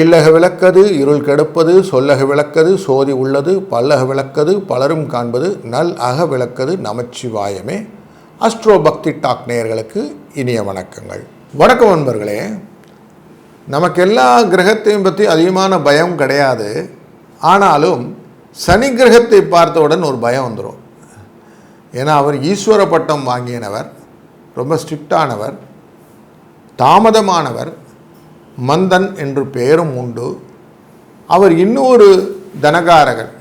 இல்லக விளக்கது இருள் கெடுப்பது சொல்லக விளக்கது சோதி உள்ளது பல்லக விளக்கது பலரும் காண்பது நல் அக விளக்கது நமச்சிவாயமே. அஸ்ட்ரோ பக்தி டாக் நேயர்களுக்கு இனிய வணக்கங்கள். வணக்கம் நண்பர்களே. நமக்கு எல்லா கிரகத்தையும் பற்றி அதிகமான பயம் கிடையாது. ஆனாலும் சனி கிரகத்தை பார்த்தவுடன் ஒரு பயம் வந்துடும் ஏன்னா அவர் ஈஸ்வர பட்டம் வாங்கியனவர் ரொம்ப ஸ்ட்ரிக்டானவர் தாமதமானவர் மந்தன் என்று பெயரும் உண்டு. அவர் இன்னொரு தனகாரகன்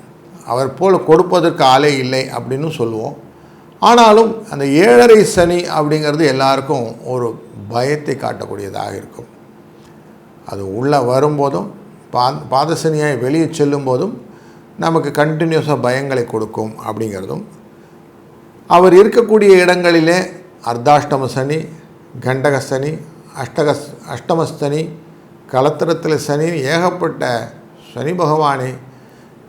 அவர் போல் கொடுப்பதற்கு ஆளே இல்லை அப்படின்னு சொல்லுவோம். ஆனாலும் அந்த ஏழரை சனி அப்படிங்கிறது எல்லாருக்கும் ஒரு பயத்தை காட்டக்கூடியதாக இருக்கும். அது உள்ளே வரும்போதும் பா பாதசனியாய் வெளியே செல்லும் போதும் நமக்கு கண்டினியூஸாக பயங்களை கொடுக்கும் அப்படிங்கிறதும். அவர் இருக்கக்கூடிய இடங்களிலே அர்த்தாஷ்டம சனி கண்டக சனி அஷ்டக அஷ்டமஸ்தனி கலத்திரத்தில் சனி ஏகப்பட்ட சனி பகவானே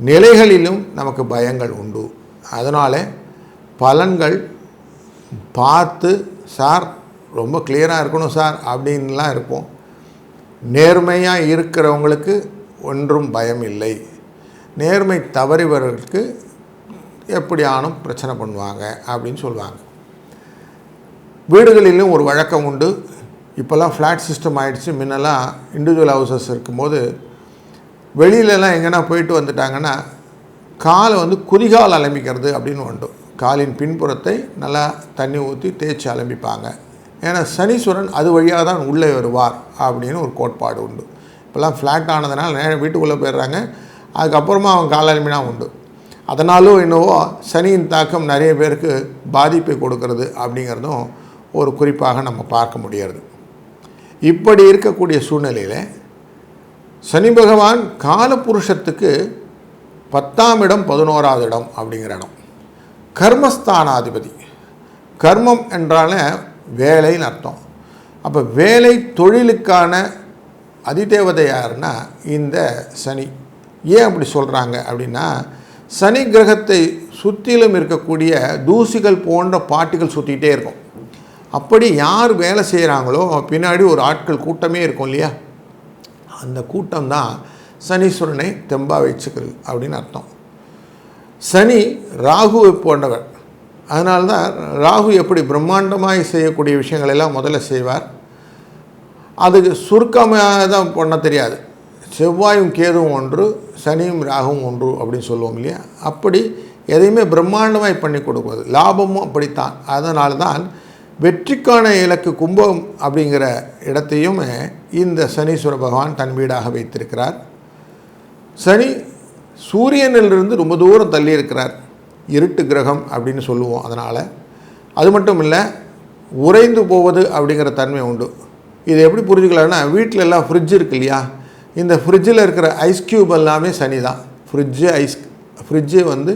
நிலைகளிலும் நமக்கு பயங்கள் உண்டு. அதனால் பலன்கள் பார்த்து சார் ரொம்ப கிளியராக இருக்கணும் சார் அப்படின்லாம் இருப்போம். நேர்மையாக இருக்கிறவங்களுக்கு ஒன்றும் பயம் இல்லை. நேர்மை தவறிவர்களுக்கு எப்படியானும் பிரச்சனை பண்ணுவாங்க அப்படின்னு சொல்லுவாங்க வீடுகளிலும் ஒரு வழக்கம் உண்டு. இப்போல்லாம் ஃப்ளாட் சிஸ்டம் ஆகிடுச்சு முன்னெல்லாம் இண்டிவிஜுவல் ஹவுசஸ் இருக்கும்போது வெளியிலலாம் எங்கன்னா போயிட்டு வந்துட்டாங்கன்னா காலை வந்து குதிகால் அலம்பிக்கிறது அப்படின்னு உண்டு. காலின் பின்புறத்தை நல்லா தண்ணி ஊற்றி தேய்ச்சி அலம்பிப்பாங்க. ஏன்னா சனீஸ்வரன் அது வழியாக தான் உள்ளே வருவார் அப்படின்னு ஒரு கோட்பாடு உண்டு. இப்போல்லாம் ஃப்ளாட் ஆனதுனால நேரம் வீட்டுக்குள்ளே போயிடுறாங்க. அதுக்கப்புறமா அவன் கால் அலம்பினா உண்டு. அதனாலும் என்னவோ சனியின் தாக்கம் நிறைய பேருக்கு பாதிப்பை கொடுக்கறது அப்படிங்கிறதும் ஒரு குறிப்பாக நம்ம பார்க்க முடியாது இப்படி இருக்கக்கூடிய சூழ்நிலையில் சனி பகவான் காலபுருஷத்துக்கு பத்தாம் இடம் பதினோராவது இடம் அப்படிங்கிற இடம். கர்மஸ்தானாதிபதி. கர்மம் என்றால வேலைன்னு அர்த்தம். அப்போ வேலை தொழிலுக்கான அதிதேவதை யாருன்னா இந்த சனி. ஏன் அப்படி சொல்கிறாங்க அப்படின்னா சனி கிரகத்தை சுற்றிலும் இருக்கக்கூடிய தூசிகள் போன்ற பாட்டுகள் சுற்றிக்கிட்டே இருக்கும். அப்படி யார் வேலை செய்கிறாங்களோ பின்னாடி ஒரு ஆட்கள் கூட்டமே இருக்கும் இல்லையா? அந்த கூட்டம் தான் சனீஸ்வரனை தெம்பாக வச்சுக்கிறது அப்படின்னு அர்த்தம். சனி ராகுவை போன்றவர். அதனால தான் ராகு எப்படி பிரம்மாண்டமாக செய்யக்கூடிய விஷயங்கள் எல்லாம் முதல்ல செய்வார். அதுக்கு சுருக்கமாக தான் பண்ண தெரியாது. செவ்வாயும் கேதுவும் ஒன்று சனியும் ராகுவும் ஒன்று அப்படின்னு சொல்லுவோம் இல்லையா? அப்படி எதையுமே பிரம்மாண்டமாய் பண்ணி கொடுக்குவது லாபமும் அப்படித்தான். அதனால தான் வெற்றிக்கான இலக்கு கும்பம் அப்படிங்கிற இடத்தையும் இந்த சனீஸ்வர பகவான் தன் வீடாக வைத்திருக்கிறார். சனி சூரியனிலிருந்து ரொம்ப தூரம் தள்ளி இருக்கிறார். இருட்டு கிரகம் அப்படின்னு சொல்லுவோம் அதனால். அது மட்டும் இல்லை உறைந்து போவது அப்படிங்கிற தன்மை உண்டு. இது எப்படி புரிஞ்சுக்கலாம்னா வீட்டில் எல்லாம் ஃப்ரிட்ஜ் இருக்கு இல்லையா? இந்த ஃப்ரிட்ஜில் இருக்கிற ஐஸ் க்யூப் எல்லாமே சனி தான் ஃப்ரிட்ஜு ஐஸ் ஃப்ரிட்ஜு வந்து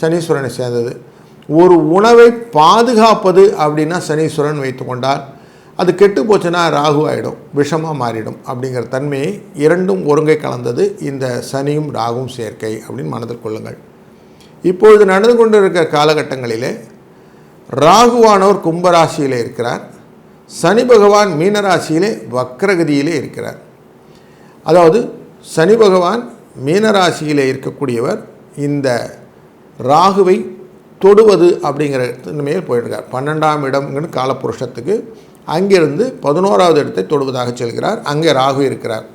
சனீஸ்வரனை சேர்ந்தது. ஒரு உணவை பாதுகாப்பது அப்படின்னா சனீஸ்வரன் வைத்துக்கொண்டால் அது கெட்டு போச்சுன்னா ராகு ஆகிடும் விஷமாக மாறிடும் அப்படிங்கிற தன்மையை இரண்டும் ஒருங்கை கலந்தது இந்த சனியும் ராகும் சேர்க்கை அப்படின்னு மனதில் கொள்ளுங்கள். இப்பொழுது நடந்து கொண்டு இருக்கிற காலகட்டங்களிலே ராகுவானவர் கும்பராசியிலே இருக்கிறார். சனி பகவான் மீனராசியிலே வக்ரகதியிலே இருக்கிறார். அதாவது சனி பகவான் மீனராசியிலே இருக்கக்கூடியவர் இந்த ராகுவை தொடுவது அப்படிங்கிற மேல் போயிருக்கார். பன்னெண்டாம் இடம்னு காலப்புருஷத்துக்கு அங்கிருந்து பதினோராவது இடத்தை தொடுவதாக செல்கிறார். அங்கே ராகு இருக்கிறார்.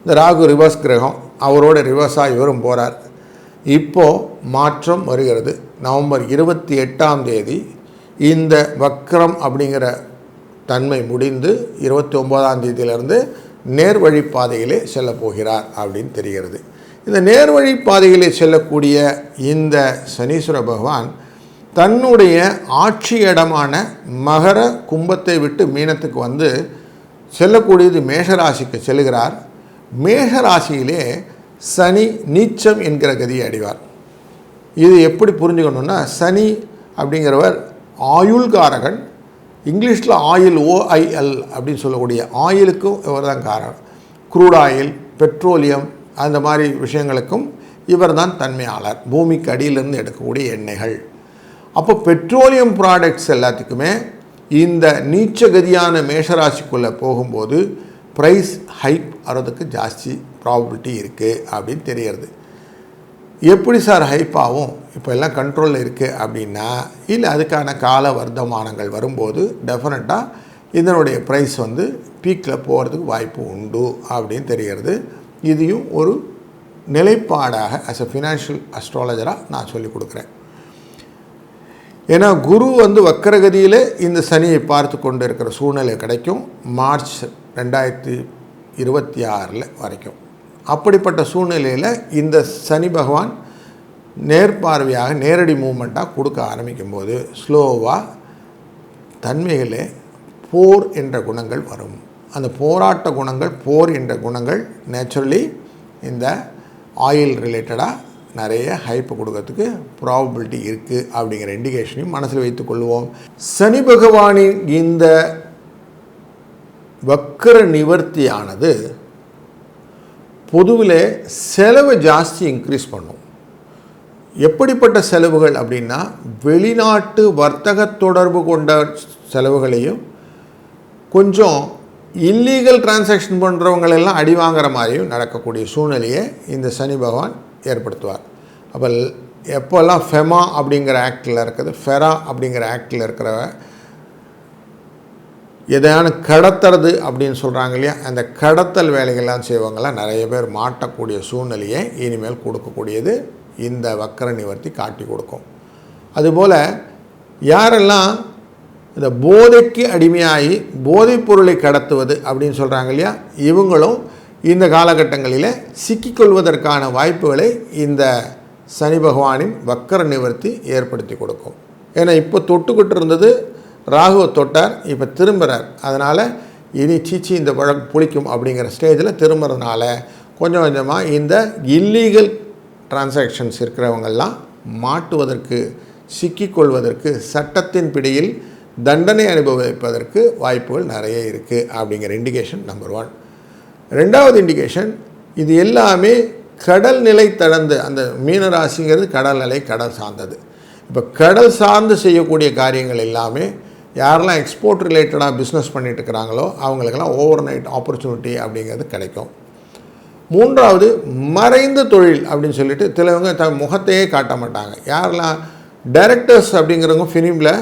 இந்த ராகு ரிவர்ஸ் கிரகம் அவரோட ரிவர்ஸாக இவரும் போகிறார் இப்போது மாற்றம் வருகிறது. நவம்பர் இருபத்தி எட்டாம் தேதி இந்த வக்ரம் அப்படிங்கிற தன்மை முடிந்து இருபத்தி ஒம்போதாம் தேதியிலிருந்து நேர்வழி பாதையிலே செல்ல போகிறார் அப்படின்னு தெரிகிறது. இந்த நேர்வழி பாதையிலே செல்லக்கூடிய இந்த சனீஸ்வர பகவான் தன்னுடைய ஆட்சி இடமான மகர கும்பத்தை விட்டு மீனத்துக்கு வந்து செல்லக்கூடியது மேஷராசிக்கு செல்கிறார். மேஷராசியிலே சனி நீச்சம் என்கிற கதியை அடைவார். இது எப்படி புரிஞ்சுக்கணுன்னா சனி அப்படிங்கிறவர் ஆயுள்காரகன். இங்கிலீஷில் ஆயில் ஓஐஎல் அப்படின்னு சொல்லக்கூடிய ஆயிலுக்கும் இவர் தான் காரணம். க்ரூட் ஆயில் பெட்ரோலியம் அந்த மாதிரி விஷயங்களுக்கும் இவர் தான் தன்மையாளர். பூமிக்கு அடியிலிருந்து எடுக்கக்கூடிய எண்ணெய்கள். அப்போ பெட்ரோலியம் ப்ராடக்ட்ஸ் எல்லாத்துக்குமே இந்த நீச்சகதியான மேஷராசிக்குள்ளே போகும்போது ப்ரைஸ் ஹைப் வர்றதுக்கு ஜாஸ்தி ப்ராபபிலிட்டி இருக்குது அப்படின்னு தெரியறது. எப்படி சார் ஹைப் ஆகும்? இப்போ எல்லாம் கண்ட்ரோலில் இருக்குது அப்படின்னா இல்லை அதுக்கான கால வர்த்தமானங்கள் வரும்போது டெஃபினட்டாக இதனுடைய ப்ரைஸ் வந்து பீக்கில் போகிறதுக்கு வாய்ப்பு உண்டு அப்படின்னு தெரிகிறது இதையும் ஒரு நிலைப்பாடாக அஸ் அ ஃபினான்ஷியல் அஸ்ட்ராலஜராக நான் சொல்லிக் கொடுக்குறேன். ஏன்னா குரு வந்து வக்கரகதியில் இந்த சனியை பார்த்து கொண்டு இருக்கிற சூழ்நிலை கிடைக்கும். மார்ச் ரெண்டாயிரத்தி இருபத்தி ஆறில் வரைக்கும். அப்படிப்பட்ட சூழ்நிலையில் இந்த சனி பகவான் நேர்பார்வையாக நேரடி மூமெண்ட்டாக கொடுக்க ஆரம்பிக்கும்போது ஸ்லோவாக தன்மைகளே போர் என்ற குணங்கள் வரும். அந்த போராட்ட குணங்கள் போர் என்ற குணங்கள் நேச்சுரலி இந்த ஆயில் ரிலேட்டடாக நிறைய ஹைப்பு கொடுக்கறதுக்கு ப்ராபபிலிட்டி இருக்குது அப்படிங்கிற இண்டிகேஷனையும் மனசில் வைத்துக்கொள்வோம் சனி பகவானின் இந்த வக்கர நிவர்த்தியானது பொதுவில் செலவு ஜாஸ்தி இன்க்ரீஸ் பண்ணும். எப்படிப்பட்ட செலவுகள் அப்படின்னா வெளிநாட்டு வர்த்தக தொடர்பு கொண்ட செலவுகளையும் கொஞ்சம் இல்லீகல் டிரான்சாக்ஷன் பண்ணுறவங்களெல்லாம் அடி வாங்குற மாதிரியும் நடக்கக்கூடிய சூழ்நிலையை இந்த சனி பகவான் ஏற்படுத்துவார். அப்போ எப்போல்லாம் ஃபெமா அப்படிங்கிற ஆக்டில் இருக்குது ஃபெரா அப்படிங்கிற ஆக்டில் இருக்கிற எதையான கடத்துறது அப்படின்னு சொல்கிறாங்க இல்லையா அந்த கடத்தல் வேலைகள்லாம் செய்வங்களாம் நிறைய பேர் மாட்டக்கூடிய சூழ்நிலையை இனிமேல் கொடுக்கக்கூடியது இந்த வக்கர நிவர்த்தி காட்டி கொடுக்கும். அதுபோல் யாரெல்லாம் இந்த போதைக்கு அடிமையாகி போதைப் பொருளை கடத்துவது அப்படின்னு சொல்கிறாங்க இல்லையா? இவங்களும் இந்த காலகட்டங்களில் சிக்கிக்கொள்வதற்கான வாய்ப்புகளை இந்த சனி பகவானின் வக்கர நிவர்த்தி ஏற்படுத்தி கொடுக்கும். ஏன்னா இப்போ தொட்டுக்கிட்டு இருந்தது ராகுவை தொட்டார் இப்போ திரும்புகிறார் அதனால் இனி சீச்சி இந்த வழக்கு புளிக்கும் அப்படிங்கிற ஸ்டேஜில் திரும்புறதுனால கொஞ்சம் கொஞ்சமாக இந்த இல்லீகல் டிரான்சாக்ஷன்ஸ் இருக்கிறவங்கெல்லாம் மாட்டுவதற்கு சிக்கிக்கொள்வதற்கு சட்டத்தின் பிடியில் தண்டனை அனுபவிப்பதற்கு வாய்ப்புகள் நிறைய இருக்குது அப்படிங்கிற இண்டிகேஷன் நம்பர் ஒன் ரெண்டாவது இண்டிகேஷன் இது எல்லாமே கடல் நிலை தடந்து அந்த மீனராசிங்கிறது கடல் நிலை கடல் சார்ந்தது. இப்போ கடல் சார்ந்து செய்யக்கூடிய காரியங்கள் எல்லாமே யாரெல்லாம் எக்ஸ்போர்ட் ரிலேட்டடாக பிஸ்னஸ் பண்ணிட்டு இருக்கிறாங்களோ அவங்களுக்கெல்லாம் ஓவர் நைட் ஆப்பர்ச்சுனிட்டி அப்படிங்கிறது கிடைக்கும். மூன்றாவது மறைந்த தொழில் அப்படின்னு சொல்லிட்டு சிலவங்க த முகத்தையே காட்ட மாட்டாங்க. யாரெல்லாம் டைரக்டர்ஸ் அப்படிங்கிறவங்க ஃபிலிமில்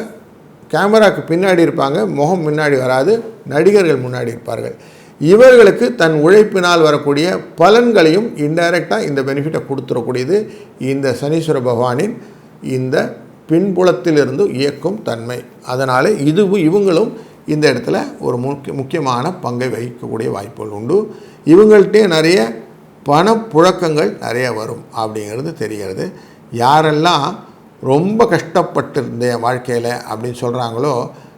கேமராக்கு பின்னாடி இருப்பாங்க முகம் முன்னாடி வராது நடிகர்கள் முன்னாடி இருப்பார்கள். இவர்களுக்கு தன் உழைப்பினால் வரக்கூடிய பலன்களையும் இன்டைரக்டாக இந்த பெனிஃபிட்டை கொடுத்துடக்கூடியது இந்த சனீஸ்வர பகவானின் இந்த பின்புலத்திலிருந்து இயக்கும் தன்மை. அதனால் இதுவும் இவங்களும் இந்த இடத்துல ஒரு முக்கிய முக்கியமான பங்கை வகிக்கக்கூடிய வாய்ப்புகள் உண்டு. இவங்கள்ட்டே நிறைய பணப்புழக்கங்கள் நிறைய வரும் அப்படிங்கிறது தெரிகிறது. யாரெல்லாம் ரொம்ப கஷ்டப்பட்டிருந்த வாழ்க்கையில் அப்படின்னு சொல்கிறாங்களோ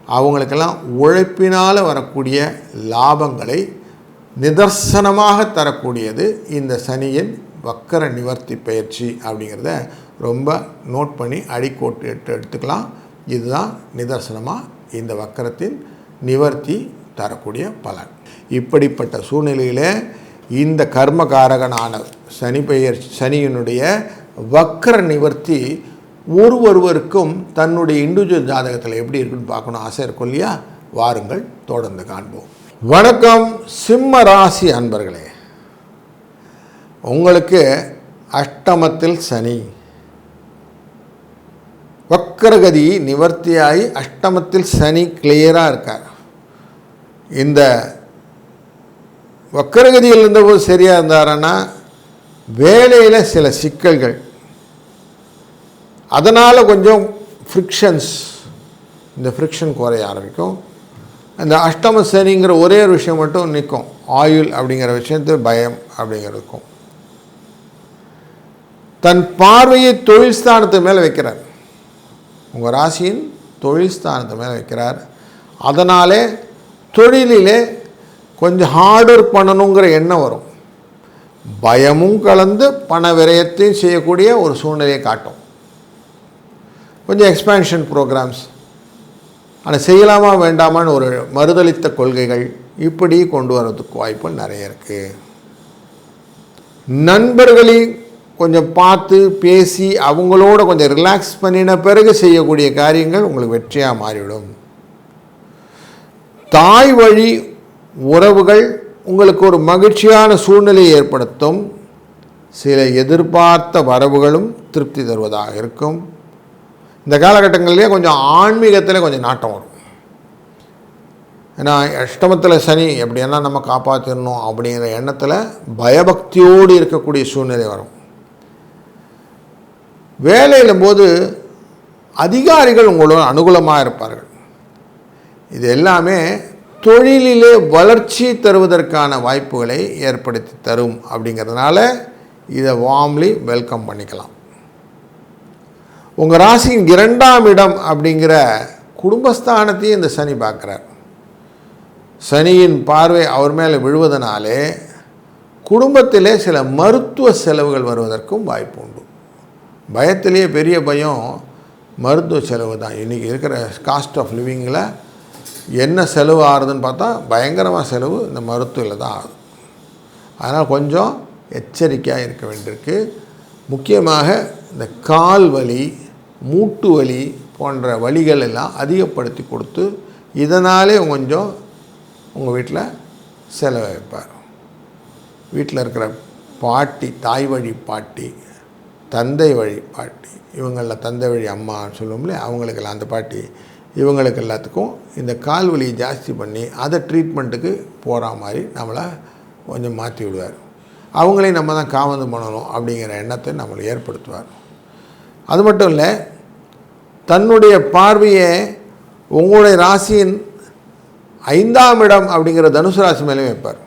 அவங்களுக்கெல்லாம் உழைப்பினால் வரக்கூடிய லாபங்களை நிதர்சனமாக தரக்கூடியது இந்த சனியின் வக்கர நிவர்த்தி பயிற்சி அப்படிங்கிறத ரொம்ப நோட் பண்ணி அடிக்கோட்டு எடுத்து எடுத்துக்கலாம். இதுதான் நிதர்சனமாக இந்த வக்கரத்தின் நிவர்த்தி தரக்கூடிய பலன். இப்படிப்பட்ட சூழ்நிலையில் இந்த கர்மகாரகனான சனி பெயர் சனியினுடைய வக்கர நிவர்த்தி ஒரு ஒருவருக்கும் தன்னுடைய இண்டிவிஜுவல் ஜாதகத்தில் எப்படி இருக்குன்னு பார்க்கணும். ஆசை இருக்கும் இல்லையா? வாருங்கள் தொடர்ந்து காண்போம். வணக்கம் சிம்ம ராசி அன்பர்களே. உங்களுக்கு அஷ்டமத்தில் சனி. வக்கரகதி நிவர்த்தியாகி அஷ்டமத்தில் சனி கிளியராக இருக்கார். இந்த வக்கரகதியில் இருந்தபோது சரியாக இருந்தாருன்னா வேலையில் சில சிக்கல்கள் அதனால் கொஞ்சம் ஃப்ரிக்ஷன்ஸ் இந்த ஃப்ரிக்ஷன் குறைய ஆரம்பிக்கும். அந்த அஷ்டம சனிங்கிற ஒரே ஒரு விஷயம் மட்டும் நிற்கும். ஆயுள் அப்படிங்கிற விஷயத்தில் பயம் அப்படிங்கிறதுக்கும் தன் பார்வையை தொழில் ஸ்தானத்து மேலே வைக்கிறார். உங்கள் ராசியின் தொழில் ஸ்தானத்து மேலே வைக்கிறார். அதனாலே தொழிலிலே கொஞ்சம் ஹார்ட் ஒர்க் பண்ணணுங்கிற எண்ணம் வரும். பயமும் கலந்து பண விரயத்தையும் செய்யக்கூடிய ஒரு சூழ்நிலையை காட்டும். கொஞ்சம் எக்ஸ்பேன்ஷன் ப்ரோக்ராம்ஸ் ஆனால் செய்யலாமா வேண்டாமான்னு ஒரு மறுதளித்த கொள்கைகள் இப்படி கொண்டு வர்றதுக்கு வாய்ப்புகள் நிறைய இருக்குது நண்பர்களையும் கொஞ்சம் பார்த்து பேசி அவங்களோட கொஞ்சம் ரிலாக்ஸ் பண்ணின பிறகு செய்யக்கூடிய காரியங்கள் உங்களுக்கு வெற்றியாக மாறிவிடும். தாய் வழி உறவுகள் உங்களுக்கு ஒரு மகிழ்ச்சியான சூழ்நிலையை ஏற்படுத்தும். சில எதிர்பார்த்த வரவுகளும் திருப்தி தருவதாக இருக்கும். இந்த காலகட்டங்களிலே கொஞ்சம் ஆன்மீகத்தில் கொஞ்சம் நாட்டம் வரும். ஏன்னா அஷ்டமத்தில் சனி எப்படியெல்லாம் நம்ம காப்பாற்றிடணும் அப்படிங்கிற எண்ணத்தில் பயபக்தியோடு இருக்கக்கூடிய சூழ்நிலை வரும். வேலையிலும் போது அதிகாரிகள் உங்களோட அனுகூலமாக இருப்பார்கள். இது எல்லாமே தொழிலிலே வளர்ச்சி தருவதற்கான வாய்ப்புகளை ஏற்படுத்தி தரும் அப்படிங்கிறதுனால இதை வார்ம்லி வெல்கம் பண்ணிக்கலாம். உங்கள் ராசியின் இரண்டாம் இடம் அப்படிங்கிற குடும்பஸ்தானத்தையும் இந்த சனி பார்க்குறார். சனியின் பார்வை அவர் மேலே விழுவதனாலே குடும்பத்திலே சில மருத்துவ செலவுகள் வருவதற்கும் வாய்ப்பு உண்டு. பயத்திலேயே பெரிய பயம் மருத்துவ செலவு தான். இன்றைக்கி இருக்கிற காஸ்ட் ஆஃப் லிவிங்கில் என்ன செலவு ஆகுதுன்னு பார்த்தா பயங்கரமாக செலவு இந்த மருத்துவத்தில் தான் ஆகுது. அதனால் கொஞ்சம் எச்சரிக்கையாக இருக்க வேண்டியிருக்கு. முக்கியமாக இந்த கால் வலி மூட்டு வலி போன்ற வலிகள் எல்லாம் அதிகப்படுத்தி கொடுத்து இதனாலே கொஞ்சம் உங்கள் வீட்டில் செலவழிப்பார். வைப்பார் வீட்டில் இருக்கிற பாட்டி தாய் வழி பாட்டி தந்தை வழி பாட்டி இவங்களில் தந்தை வழி அம்மான்னு சொல்லுவோம்ல அவங்களுக்கெல்லாம் அந்த பாட்டி இவங்களுக்கு எல்லாத்துக்கும் இந்த கால் வலியை ஜாஸ்தி பண்ணி அதை ட்ரீட்மெண்ட்டுக்கு போகிற மாதிரி நம்மளை கொஞ்சம் மாற்றி விடுவார். அவங்களையும் நம்ம தான் காவந்து பண்ணணும் அப்படிங்கிற எண்ணத்தை நம்மளை ஏற்படுத்துவார். அது மட்டும் இல்லை தன்னுடைய பார்வையை உங்களுடைய ராசியின் ஐந்தாம் இடம் அப்படிங்கிற தனுசு ராசி மேலே வைப்பார்.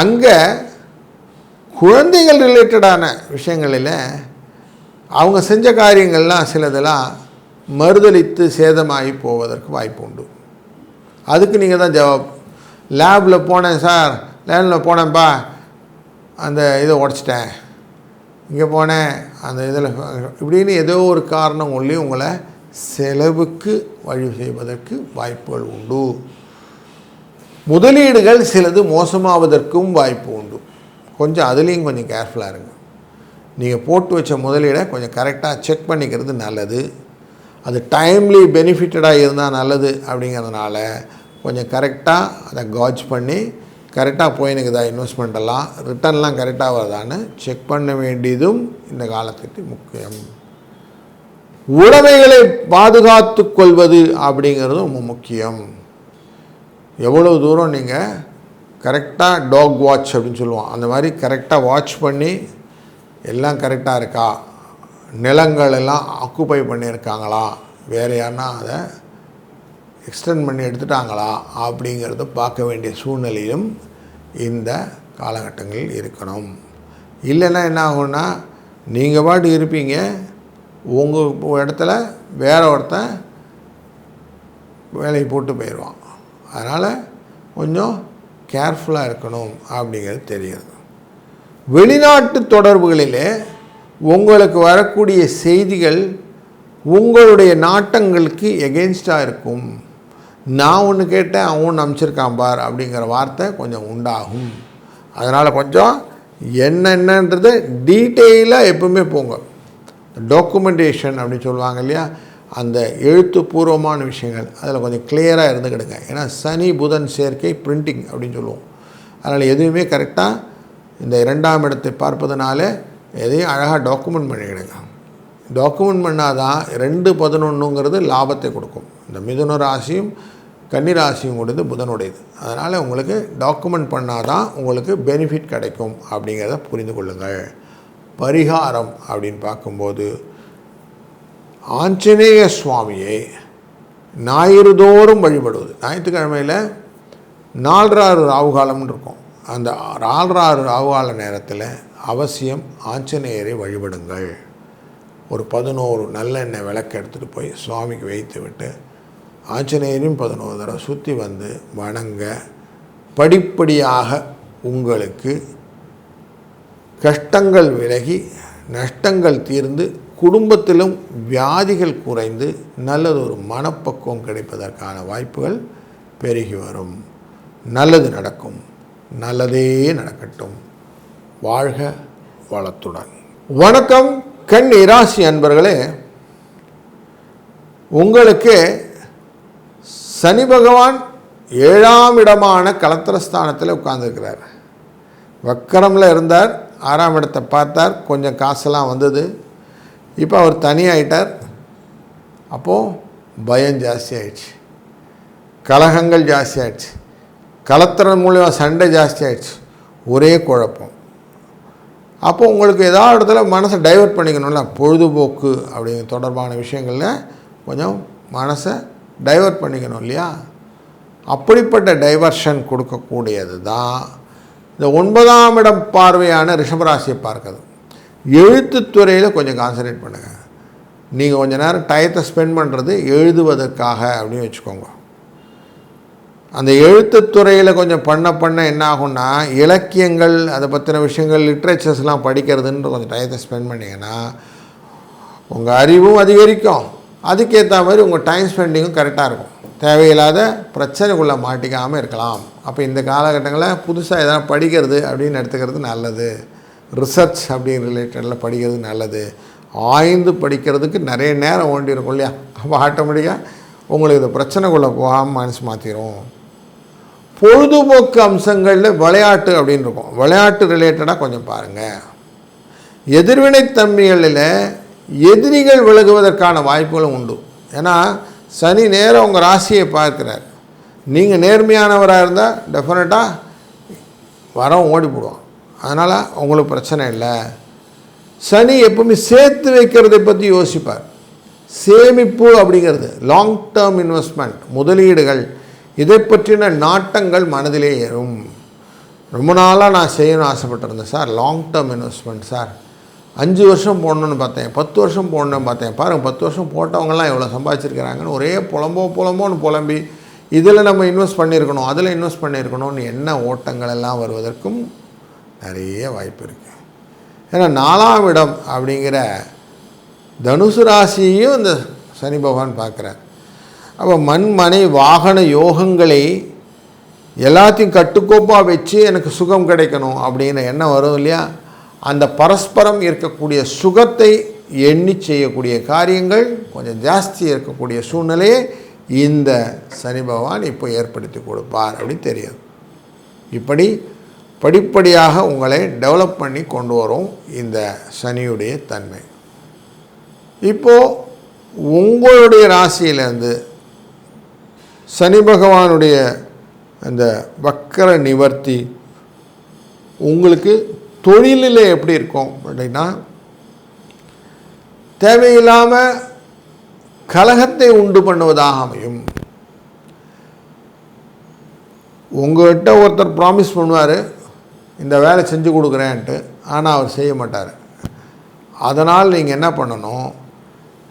அங்கே குழந்தைகள் ரிலேட்டடான விஷயங்களில் அவங்க செஞ்ச காரியங்கள்லாம் சிலதெல்லாம் மறுதளித்து சேதமாகி போவதற்கு வாய்ப்பு உண்டு. அதுக்கு நீங்கள் தான் ஜவாப். லேபில் போனேன் சார் லேனில் போனேன்ப்பா அந்த இதை உடச்சிட்டேன். இங்கே போனேன் அந்த இதில் இப்படின்னு ஏதோ ஒரு காரணம் சொல்லி உங்களை செலவுக்கு வழி செய்வதற்கு வாய்ப்புகள் உண்டு. முதலீடுகள் சிலது மோசமாவதற்கும் வாய்ப்பு உண்டு. கொஞ்சம் அதுலேயும் கொஞ்சம் கேர்ஃபுல்லாக இருங்க. நீங்கள் போட்டு வச்ச முதலீடை கொஞ்சம் கரெக்டாக செக் பண்ணிக்கிறது நல்லது. அது டைம்லி பெனிஃபிட்டடாக இருந்தால் நல்லது அப்படிங்கிறதுனால கொஞ்சம் கரெக்டாக அதை காஜ் பண்ணி கரெக்டாக போயினுக்குதா இன்வெஸ்ட்மெண்ட் எல்லாம் ரிட்டர்ன்லாம் கரெக்டாக வருதான்னு செக் பண்ண வேண்டியதும் இந்த காலத்துக்கு முக்கியம். உடைமைகளை பாதுகாத்து கொள்வது அப்படிங்கிறதும் ரொம்ப முக்கியம். எவ்வளோ தூரம் நீங்கள் கரெக்டாக டாக் வாட்ச் அப்படின்னு சொல்லுவோம். அந்த மாதிரி கரெக்டாக வாட்ச் பண்ணி எல்லாம் கரெக்டாக இருக்கா? நிலங்கள் எல்லாம் ஆக்குப்பை பண்ணியிருக்காங்களா? வேறு யாருன்னா அதை எக்ஸ்டெண்ட் பண்ணி எடுத்துட்டாங்களா அப்படிங்கிறத பார்க்க வேண்டிய சூழ்நிலையும் இந்த காலகட்டங்களில் இருக்கணும். இல்லைன்னா என்ன ஆகும்னா நீங்கள் பாட்டு இருப்பீங்க உங்கள் இடத்துல வேற ஒருத்தன் வேலையை போட்டு போயிடுவான். அதனால் கொஞ்சம் கேர்ஃபுல்லாக இருக்கணும் அப்படிங்கிறது தெரிகிறது வெளிநாட்டு தொடர்புகளிலே உங்களுக்கு வரக்கூடிய செய்திகள் உங்களுடைய நாட்டங்களுக்கு எகென்ஸ்டாக இருக்கும். நான் ஒன்று கேட்டேன் அவன் ஒன்று அனுப்பிச்சிருக்கான் பார் அப்படிங்கிற வார்த்தை கொஞ்சம் உண்டாகும். அதனால் கொஞ்சம் என்னென்னன்றது டீட்டெயிலாக எப்பவுமே போங்க. டாக்குமெண்டேஷன் அப்படின்னு சொல்லுவாங்க இல்லையா? அந்த எழுத்துப்பூர்வமான விஷயங்கள் அதில் கொஞ்சம் கிளியராக இருந்துக்கிடுங்க. ஏன்னா சனி புதன் சேர்க்கை பிரிண்டிங் அப்படின்னு சொல்லுவோம். அதனால் எதுவுமே கரெக்டாக இந்த இரண்டாம் இடத்தை பார்ப்பதனால எதையும் அழகாக டாக்குமெண்ட் பண்ணிக்கிடுங்க. டாக்குமெண்ட் பண்ணால் தான் ரெண்டு பதினொன்றுங்கிறது லாபத்தை கொடுக்கும். இந்த மிதுன ராசியும் கன்னி ராசியும் கூடது புதனுடையது. அதனால் உங்களுக்கு டாக்குமெண்ட் பண்ணால் தான் உங்களுக்கு பெனிஃபிட் கிடைக்கும் அப்படிங்கிறத புரிந்து கொள்ளுங்கள். பரிகாரம் அப்படின்னு பார்க்கும்போது ஆஞ்சநேய சுவாமியை ஞாயிறுதோறும் வழிபடுவது. ஞாயிற்றுக்கிழமையில் நாலராறு ராவுகாலம்னு இருக்கும். அந்த நாலராறு ராவுகால நேரத்தில் அவசியம் ஆஞ்சநேயரை வழிபடுங்கள். ஒரு பதினோரு நல்லெண்ணெய் விளக்கு எடுத்துகிட்டு போய் சுவாமிக்கு வைத்து விட்டு ஆஞ்சநேயரையும் பதினோரு தடவை சுற்றி வந்து வணங்க படிப்படியாக உங்களுக்கு கஷ்டங்கள் விலகி நஷ்டங்கள் தீர்ந்து குடும்பத்திலும் வியாதிகள் குறைந்து நல்லதொரு மனப்பக்குவம் கிடைப்பதற்கான வாய்ப்புகள் பெருகி வரும். நல்லது நடக்கும். நல்லதே நடக்கட்டும். வாழ்க வளத்துடன். வணக்கம். கண் இராசி அன்பர்களே உங்களுக்கு சனி பகவான் ஏழாம் இடமான கலத்திரஸ்தானத்தில் உட்கார்ந்துருக்கிறார். வக்கரமில் இருந்தார் ஆறாம் இடத்தை பார்த்தார் கொஞ்சம் காசெல்லாம் வந்தது. இப்போ அவர் தனியாயிட்டார் அப்போது பயம் ஜாஸ்தி ஆயிடுச்சு. கலகங்கள் ஜாஸ்தி ஆயிடுச்சு. கலத்திரம் மூலிமா சண்டை ஜாஸ்தி ஆயிடுச்சு. ஒரே குழப்பம். அப்போ உங்களுக்கு ஏதாவது இடத்துல மனசை டைவர்ட் பண்ணிக்கணும்ல பொழுதுபோக்கு அப்படிங்கிற தொடர்பான விஷயங்களில் கொஞ்சம் மனசை டைவர்ட் பண்ணிக்கணும் இல்லையா? அப்படிப்பட்ட டைவர்ஷன் கொடுக்கக்கூடியது தான் இந்த ஒன்பதாம் இடம் பார்வையான ரிஷபராசியை பார்க்கறது. எழுத்துத்துறையில் கொஞ்சம் கான்சன்ட்ரேட் பண்ணுங்கள் நீங்கள் கொஞ்சம் நேரம் டயத்தை ஸ்பெண்ட் பண்ணுறது எழுதுவதற்காக அப்படின்னு வச்சுக்கோங்க. அந்த எழுத்துத்துறையில் கொஞ்சம் பண்ண பண்ண என்ன ஆகும்னா இலக்கியங்கள் அதை பற்றின விஷயங்கள் லிட்ரேச்சர்ஸ்லாம் படிக்கிறதுன்ற கொஞ்சம் டயத்தை ஸ்பெண்ட் பண்ணிங்கன்னா உங்கள் அறிவும் அதிகரிக்கும். அதுக்கேற்ற மாதிரி உங்கள் டைம் ஸ்பெண்டிங்கும் கரெக்டாக இருக்கும். தேவையில்லாத பிரச்சனைக்குள்ளே மாட்டிக்காமல் இருக்கலாம். அப்போ இந்த காலகட்டங்களில் புதுசாக எதனா படிக்கிறது அப்படின்னு எடுத்துக்கிறது நல்லது. ரிசர்ச் அப்படின்னு ரிலேட்டடில் படிக்கிறது நல்லது. ஆய்ந்து படிக்கிறதுக்கு நிறைய நேரம் ஓண்டி இருக்கும் இல்லையா? அப்போ ஆட்டோமேட்டிக்காக உங்களுக்கு இது பிரச்சனைக்குள்ளே போகாமல் மனசு மாற்றிடும் பொழுதுபோக்கு அம்சங்களில் விளையாட்டு அப்படின்னு இருக்கும். விளையாட்டு ரிலேட்டடாக கொஞ்சம் பாருங்கள் எதிர்வினைத்தன்மைகளில் எதிரிகள் விலகுவதற்கான வாய்ப்புகளும் உண்டு. ஏன்னா சனி நேரம் உங்கள் ராசியை பார்க்குறார். நீங்கள் நேர்மையானவராக இருந்தால் டெஃபினட்டாக வரம் ஓடி போடுவோம் அதனால் உங்களுக்கு பிரச்சனை இல்லை. சனி எப்பவுமே சேர்த்து வைக்கிறதை பற்றி யோசிப்பார். சேமிப்பு அப்படிங்கிறது லாங் டேர்ம் இன்வெஸ்ட்மெண்ட் முதலீடுகள் இதை பற்றின நாட்டங்கள் மனதிலே ஏறும். ரொம்ப நாளாக நான் செய்யணும்னு ஆசைப்பட்டிருந்தேன் sir. Long term investment sir. அஞ்சு வருஷம் போடணுன்னு பார்த்தேன். பத்து வருஷம் போடணும்னு பார்த்தேன். பாருங்கள் பத்து வருஷம் போட்டவங்கலாம் எவ்வளோ சம்பாதிச்சிருக்கிறாங்கன்னு ஒரே புலம்போ புலம்போன்னு புலம்பி இதில் நம்ம இன்வெஸ்ட் பண்ணியிருக்கணும் அதில் இன்வெஸ்ட் பண்ணியிருக்கணும்னு என்ன ஓட்டங்கள் எல்லாம் வருவதற்கும் நிறைய வாய்ப்பு இருக்குது ஏன்னா நாலாம் இடம் அப்படிங்கிற தனுசு ராசியையும் இந்த சனி பகவான் பார்க்குறார். அப்போ மண் மனை வாகன யோகங்களை எல்லாத்தையும் கட்டுக்கோப்பாக வச்சு எனக்கு சுகம் கிடைக்கணும் அப்படிங்கிற எண்ணம் வரும் இல்லையா? அந்த பரஸ்பரம் இருக்கக்கூடிய சுகத்தை எண்ணி செய்யக்கூடிய காரியங்கள் கொஞ்சம் ஜாஸ்தி இருக்கக்கூடிய சூழ்நிலையை இந்த சனி பகவான் இப்போ ஏற்படுத்தி கொடுப்பார் அப்படின்னு தெரியும். இப்படி படிப்படியாக உங்களை டெவலப் பண்ணி கொண்டு வரும் இந்த சனியுடைய தன்மை. இப்போது உங்களுடைய ராசியிலேருந்து சனி பகவானுடைய அந்த வக்கர நிவர்த்தி உங்களுக்கு தொழிலில் எப்படி இருக்கும் அப்படின்னா தேவையில்லாமல் கலகத்தை உண்டு பண்ணுவதாக அமையும். உங்கள்கிட்ட ஒருத்தர் ப்ராமிஸ் பண்ணுவார் இந்த வேலை செஞ்சு கொடுக்குறேன்ட்டு ஆனால் அவர் செய்ய மாட்டார். அதனால் நீங்கள் என்ன பண்ணணும்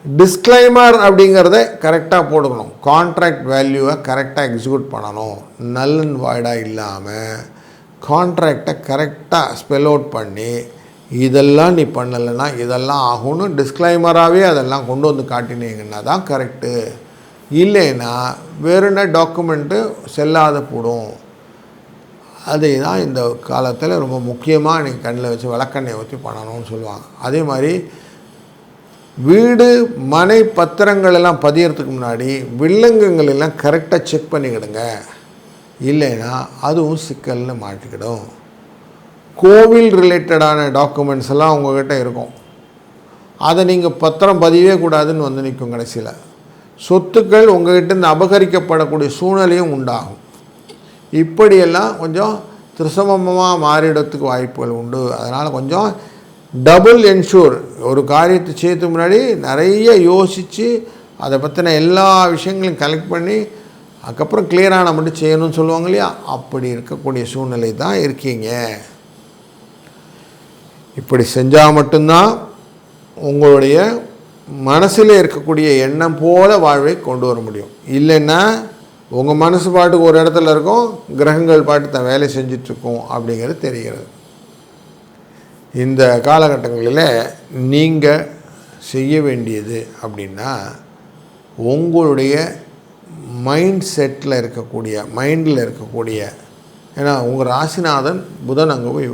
டிஸ்க்ளைமர் அப்படிங்கிறத கரெக்டாக போடுக்கணும். கான்ட்ராக்ட் வேல்யூவை கரெக்டாக எக்ஸிக்யூட் பண்ணணும். நல்லன் வாய்டாக இல்லாமல் கான்ட்ராக்டை கரெக்டாக ஸ்பெல் அவுட் பண்ணி இதெல்லாம் நீ பண்ணலைன்னா இதெல்லாம் ஆகும்னு டிஸ்க்ளைமராகவே அதெல்லாம் கொண்டு வந்து காட்டினீங்கன்னா தான் கரெக்டு இல்லைன்னா வேறுன டாக்குமெண்ட்டு செல்லாத போடும். அதை தான் இந்த காலத்தில் ரொம்ப முக்கியமாக நீங்கள் கண்ணில் வச்சு விளக்கெண்ணெய் வச்சு பண்ணணும்னு சொல்லுவாங்க. அதே மாதிரி வீடு மனை பத்திரங்கள் எல்லாம் பதியறதுக்கு முன்னாடி வில்லங்கங்கள் எல்லாம் கரெக்டாக செக் பண்ணிக்கிடுங்க. இல்லைன்னா அதுவும் சிக்கல்னு மாட்டிக்கிடும். கோவில் ரிலேட்டடான டாக்குமெண்ட்ஸ் எல்லாம் உங்கள்கிட்ட இருக்கும். அதை நீங்கள் பத்திரம் பதிவே கூடாதுன்னு வந்து நிற்கும் கடைசியில். சொத்துக்கள் உங்கள்கிட்ட அபகரிக்கப்படக்கூடிய சூழ்நிலையும் உண்டாகும். இப்படியெல்லாம் கொஞ்சம் திருசமமாக மாறிடத்துக்கு வாய்ப்புகள் உண்டு. அதனால் கொஞ்சம் டபுள் என்ஷூர் ஒரு காரியத்தை செய்யறதுக்கு முன்னாடி நிறைய யோசித்து அதை பற்றின எல்லா விஷயங்களையும் கலெக்ட் பண்ணி அதுக்கப்புறம் கிளியரான மட்டும் செய்யணும்னு சொல்லுவாங்க இல்லையா? அப்படி இருக்கக்கூடிய சூழ்நிலை தான் இருக்கீங்க. இப்படி செஞ்சால் மட்டும்தான் உங்களுடைய மனசில் இருக்கக்கூடிய எண்ணம் போல வாழ்வை கொண்டு வர முடியும். இல்லைன்னா உங்கள் மனசு பாட்டுக்கு ஒரு இடத்துல இருக்கும் கிரகங்கள் பாட்டு தான் வேலை செஞ்சிட்ருக்கோம் அப்படிங்கிறது தெரிகிறது. இந்த காலகட்டங்களில் நீங்கள் செய்ய வேண்டியது அப்படின்னா உங்களுடைய மைண்ட் செட்டில் இருக்கக்கூடிய மைண்டில் இருக்கக்கூடிய ஏன்னா உங்கள் ராசிநாதன் புதன் அங்கே போய்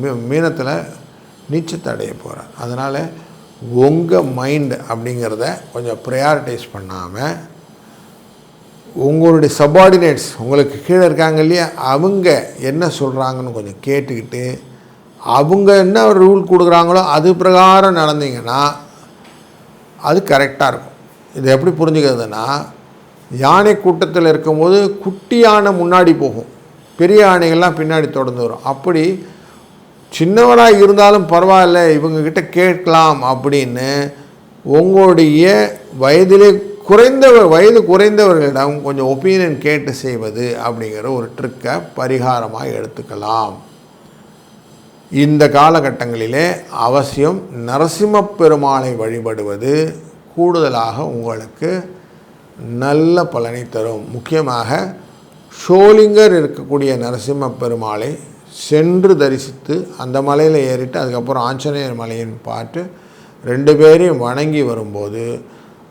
மீ மீனத்தில் நீச்சத்தை அடைய போகிறார் அதனால் உங்கள் மைண்ட் அப்படிங்கிறத கொஞ்சம் ப்ரையாரிட்டைஸ் பண்ணாமல் உங்களுடைய சபார்டினேட்ஸ் உங்களுக்கு கீழே இருக்காங்க இல்லையா அவங்க என்ன சொல்கிறாங்கன்னு கொஞ்சம் கேட்டுக்கிட்டு அவங்க என்ன ரூல் கொடுக்குறாங்களோ அது பிரகாரம் நடந்தீங்கன்னா அது கரெக்டாக இருக்கும். இது எப்படி புரிஞ்சுக்கிறதுனா யானை கூட்டத்தில் இருக்கும்போது குட்டி யானை முன்னாடி போகும். பெரிய யானைகள்லாம் பின்னாடி தொடர்ந்து வரும். அப்படி சின்னவராக இருந்தாலும் பரவாயில்ல இவங்கக்கிட்ட கேட்கலாம் அப்படின்னு உங்களுடைய வயதிலே குறைந்தவர் வயது குறைந்தவர்களிடம் கொஞ்சம் ஒப்பீனியன் கேட்டு செய்வது அப்படிங்கிற ஒரு ட்ரிக்கை பரிகாரமாக எடுத்துக்கலாம். இந்த காலகட்டங்களிலே அவசியம் நரசிம்மப் பெருமாளை வழிபடுவது கூடுதலாக உங்களுக்கு நல்ல பலனை தரும். முக்கியமாக ஷோலிங்கர் இருக்கக்கூடிய நரசிம்ம பெருமாளை சென்று தரிசித்து அந்த மலையில் ஏறிட்டு அதுக்கப்புறம் ஆஞ்சநேயர் மலையின் பார்த்து ரெண்டு பேரையும் வணங்கி வரும்போது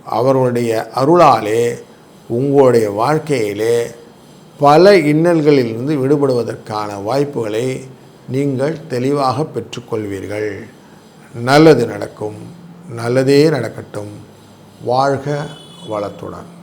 அவர்களுடைய அருளாலே உங்களுடைய வாழ்க்கையிலே பல இன்னல்களிலிருந்து விடுபடுவதற்கான வாய்ப்புகளை நீங்கள் தெளிவாக பெற்றுக்கொள்வீர்கள். நல்லது நடக்கும். நல்லதே நடக்கட்டும். வாழ்க வளத்துடன்.